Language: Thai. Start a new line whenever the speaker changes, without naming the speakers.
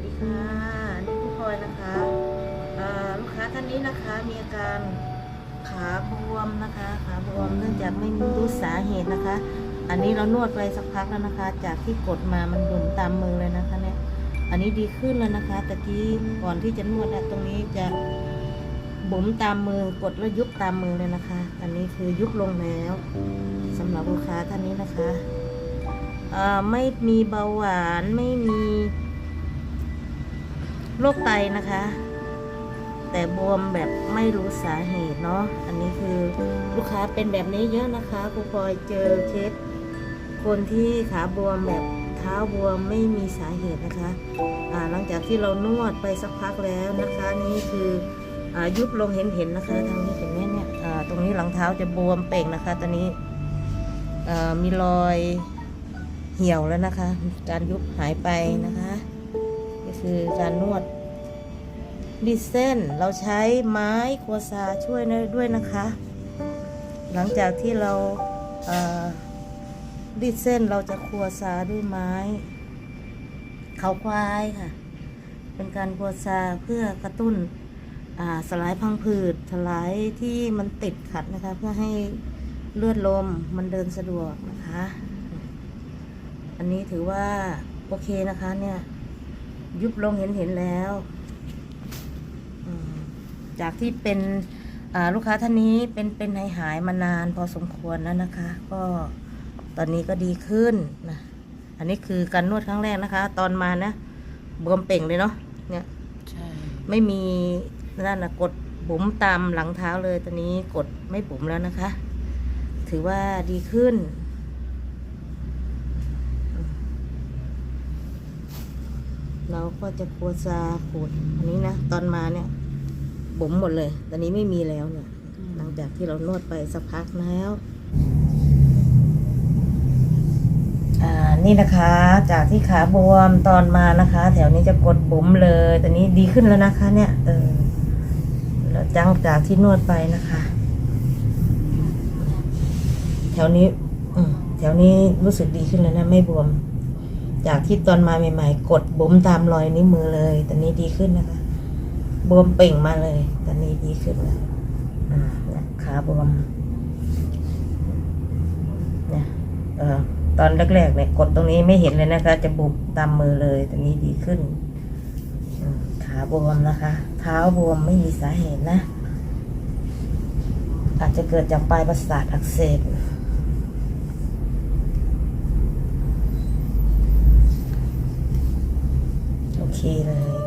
สดีค่ะ นี่ผู้พลอยนะคะลูกค้าท่านนี้นะคะมีอาการขาบวมนะคะขาบวมเนื่องจากไม่รู้สาเหตุนะคะ อันนี้เรานวดไปสักพักแล้วนะคะ จากที่กดมามันบุ๋มตามมือเลยนะคะเนี่ยอันนี้ดีขึ้นแล้วนะคะตะกี้ก่อนที่จะนวดตรงนี้จะบุ๋มตามมือกดแล้วยุบตามมือเลยนะคะ อันนี้คือยุบลงแล้วสำหรับลูกค้าท่านนี้นะคะไม่มีเบาหวานไม่มี โรคไตนะคะ แต่บวมแบบไม่รู้สาเหตุเนาะอันนี้คือลูกค้าเป็นแบบนี้เยอะนะคะครูพลอยเจอเคสคนที่ขาบวมแบบเท้าบวมไม่มีสาเหตุนะคะหลังจากที่เรานวดไปสักพักแล้วนะคะ นี่คืออยุบลงเห็นเห็นนะคะทางนี้เห็นไหมเนี่ยตรงนี้หลังเท้าจะบวมเป่งนะคะ ตอนนี้มีรอยเหี่ยวแล้วนะคะ การยุบหายไปนะคะ คือการนวดดีดเส้นเราใช้ไม้ครัวซาช่วยด้วยนะคะ หลังจากที่เราเอ่อดีดเส้นเราจะครัวซาด้วยไม้ เขาควายค่ะ เป็นการครัวซาเพื่อกระตุ้นสลายพังผืดสลายที่มันติดขัดนะคะ เพื่อให้เลือดลมมันเดินสะดวกนะคะ อันนี้ถือว่าโอเคนะคะเนี่ย ยุบลงเห็นเห็นแล้วอืมจากที่เป็นอ่าลูกค้าท่านนี้เป็นเป็นหายหายๆมานานพอสมควรแล้วนะคะ ก็ตอนนี้ก็ดีขึ้นนะอันนี้คือการนวดครั้งแรกนะคะ ตอนมานะบวมเป่งเลยเนาะเนี่ย
ใช่
ไม่มีนั่นนะกดบุ๋มตามหลังเท้าเลยตอนนี้กดไม่บุ๋มแล้วนะคะ ถือว่าดีขึ้น เราก็จะครัวซาขูดอันนี้นะตอนมาเนี่ยบุ๋มหมดเลย ตอนนี้ไม่มีแล้วเนี่ย หลังจากที่เรานวดไปสักพักแล้วอ่านี่นะคะจากที่ขาบวมตอนมานะคะ แถวนี้จะกดบุ๋มเลยตอนนี้ดีขึ้นแล้วนะคะ เนี่ย เออแล้วจังจากที่นวดไปนะคะ แถวนี้แถวนี้รู้สึกดีขึ้นแล้วนะ ไม่บวม จากที่ตอนมาใหม่ๆ กดบุ๋มตามรอยนิ้วมือเลย ตอนนี้ดีขึ้นนะคะบวมเป่งมาเลย ตอนนี้ดีขึ้นแล้วนี่ยขาบวมเนี่ยเออตอนแรกๆเนี่ยกดตรงนี้ไม่เห็นเลยนะคะ จะบุบตามมือเลยตอนนี้ดีขึ้นขาบวมนะคะ เท้าบวมไม่มีสาเหตุนะ อาจจะเกิดจากปลายประสาทอักเสบ โอเคเลย